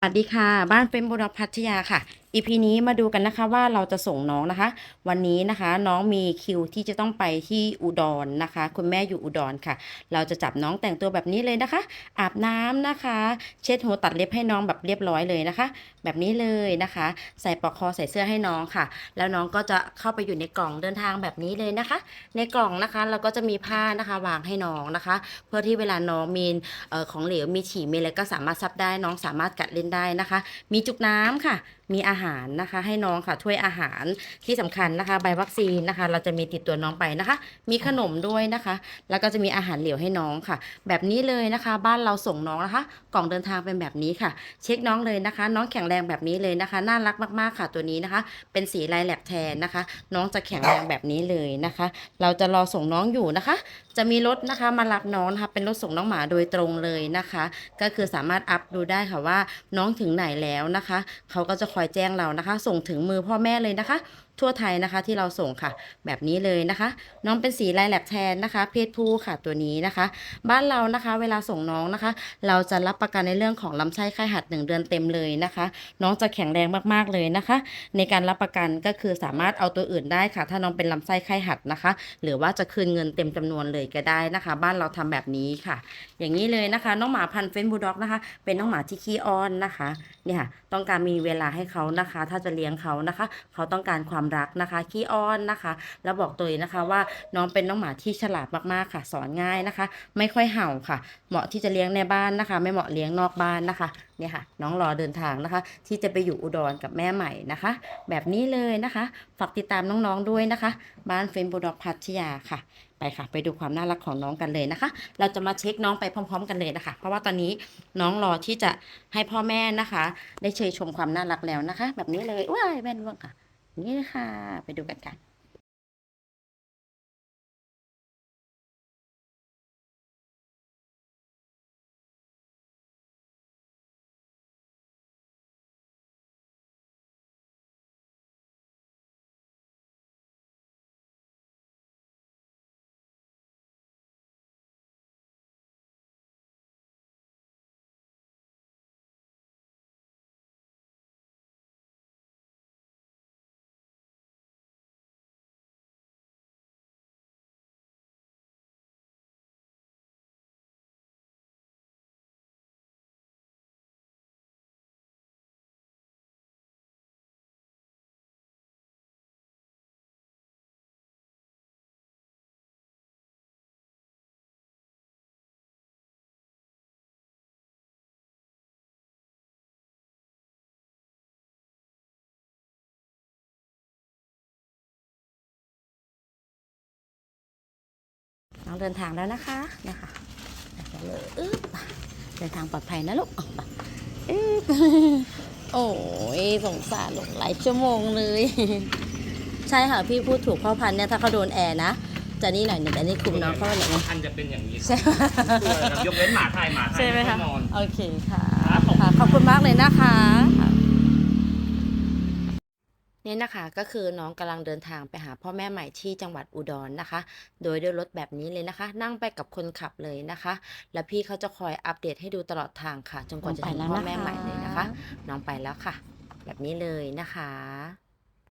สวัสดีค่ะ บ้านเฟรมบุรพัทยาค่ะ EP นี้มาดูกันนะคะว่าเราจะส่งน้องนะคะ วันนี้นะคะน้องมีคิวที่จะต้องไปที่อุดรนะคะ คุณแม่อยู่อุดรค่ะ เราจะจับน้องแต่งตัวแบบนี้เลยนะคะ อาบน้ำนะคะ เช็ดหัวตัดเล็บให้น้องแบบเรียบร้อยเลยนะคะ แบบนี้เลยนะคะ ใส่ปลอกคอใส่เสื้อให้น้องค่ะ แล้วน้องก็จะเข้าไปอยู่ในกล่องเดินทางแบบนี้เลยนะคะ ในกล่องนะคะเราก็จะมีผ้านะคะวางให้น้องนะคะ เพื่อที่เวลาน้องมีเอ่อของเหลวมีฉี่มีอะไรก็สามารถซับได้น้องสามารถกัดเล่นได้นะคะ มีจุกน้ำค่ะ มีอาหารนะคะ ให้น้องค่ะถ้วยอาหารที่สำคัญนะคะ ใบวัคซีนนะคะ เราจะมีติดตัวน้องไปนะคะ มีขนมด้วยนะคะ แล้วก็จะมีอาหารเหลวให้น้องค่ะ แบบนี้เลยนะคะ บ้านเราส่งน้องนะคะ กล่องเดินทางเป็นแบบนี้ค่ะ เช็คน้องเลยนะคะ น้องแข็งแรงแบบนี้เลยนะคะ น่ารักมากๆค่ะตัวนี้นะคะ เป็นสีลายแลบแทนนะคะ น้องจะแข็งแรงแบบนี้เลยนะคะ เราจะรอส่งน้องอยู่นะคะ จะมีรถนะคะมารับน้องนะคะเป็นรถส่งน้องหมาโดยตรงเลยนะคะ ก็คือสามารถอัพดูได้ค่ะว่าน้องถึงไหนแล้วนะคะเขาก็จะคอยแจ้งเรานะคะ ส่งถึงมือพ่อแม่เลยนะคะ ทั่วไทยนะคะที่เราส่งค่ะ แบบนี้เลยนะคะ น้องเป็นสีลายแลบแทนนะคะ เพศผู้ค่ะตัวนี้นะคะ บ้านเรานะคะ เวลาส่งน้องนะคะ เราจะรับประกันในเรื่องของลำไส้ไข้หัดหนึ่งเดือนเต็มเลยนะคะ น้องจะแข็งแรงมากๆเลยนะคะ ในการรับประกันก็คือสามารถเอาตัวอื่นได้ค่ะ ถ้าน้องเป็นลำไส้ไข้หัดนะคะ หรือว่าจะคืนเงินเต็มจำนวนเลยก็ได้นะคะ บ้านเราทำแบบนี้ค่ะ อย่างนี้เลยนะคะ น้องหมาพันธุ์เฟนบูลด็อกนะคะ เป็นน้องหมาที่ขี้อ้อนนะคะเนี่ยค่ะต้องการมีเวลาให้เขานะคะ ถ้าจะเลี้ยงเขานะคะ เขาต้องการความรักนะคะขี้อ้อนนะคะ แล้วบอกตัวเองนะคะว่าน้องเป็นน้องหมาที่ฉลาดมากๆค่ะ สอนง่ายนะคะ ไม่ค่อยเห่าค่ะ เหมาะที่จะเลี้ยงในบ้านนะคะ ไม่เหมาะเลี้ยงนอกบ้านนะคะเนี่ยค่ะ น้องรอเดินทางนะคะ ที่จะไปอยู่อุดรกับแม่ใหม่นะคะ แบบนี้เลยนะคะฝากติดตามน้องๆด้วยนะคะ บ้านเฟนบูด็อกพัทยาค่ะไปค่ะ ไปดูความน่ารักของน้องกันเลยนะคะ เราจะมาเช็คน้องไปพร้อม ๆ กันเลยนะคะ เพราะว่าตอนนี้น้องรอที่จะให้พ่อแม่นะคะ ได้เชยชมความน่ารักแล้วนะคะ แบบนี้เลยว้ายแว่นร่วงค่ะ นี่เลยค่ะ ไปดูกันกัน น้องเดินทางแล้วนะคะนะคะไปเลยอึ๊บเดินทางปลอดภัยนะลูกออกมาอึ๊บโอ้ยสงสารลงหลายชั่วโมงเลย ใช่ค่ะพี่พูดถูกพ่อพันธุ์เนี่ยถ้าเขาโดนแอร์นะจะนี่หน่อยหนึ่งแต่นี่คุมน้องเข้าไปหน่อยนึงท่านจะเป็นอย่างนี้ใช่ไหมตัวครับยกเว้นหมาไทยหมาไทยใช่ไหมคะแน่นอนโอเคค่ะครับผมค่ะขอบคุณมากเลยนะคะค่ะ นี่นะคะก็คือน้องกำลังเดินทางไปหาพ่อแม่ใหม่ที่จังหวัดอุดรนะคะ โดยด้วยรถแบบนี้เลยนะคะ นั่งไปกับคนขับเลยนะคะ แล้วพี่เขาจะคอยอัปเดตให้ดูตลอดทางค่ะ จนกว่าจะถึงพ่อแม่ใหม่เลยนะคะ น้องไปแล้วค่ะ แบบนี้เลยนะคะ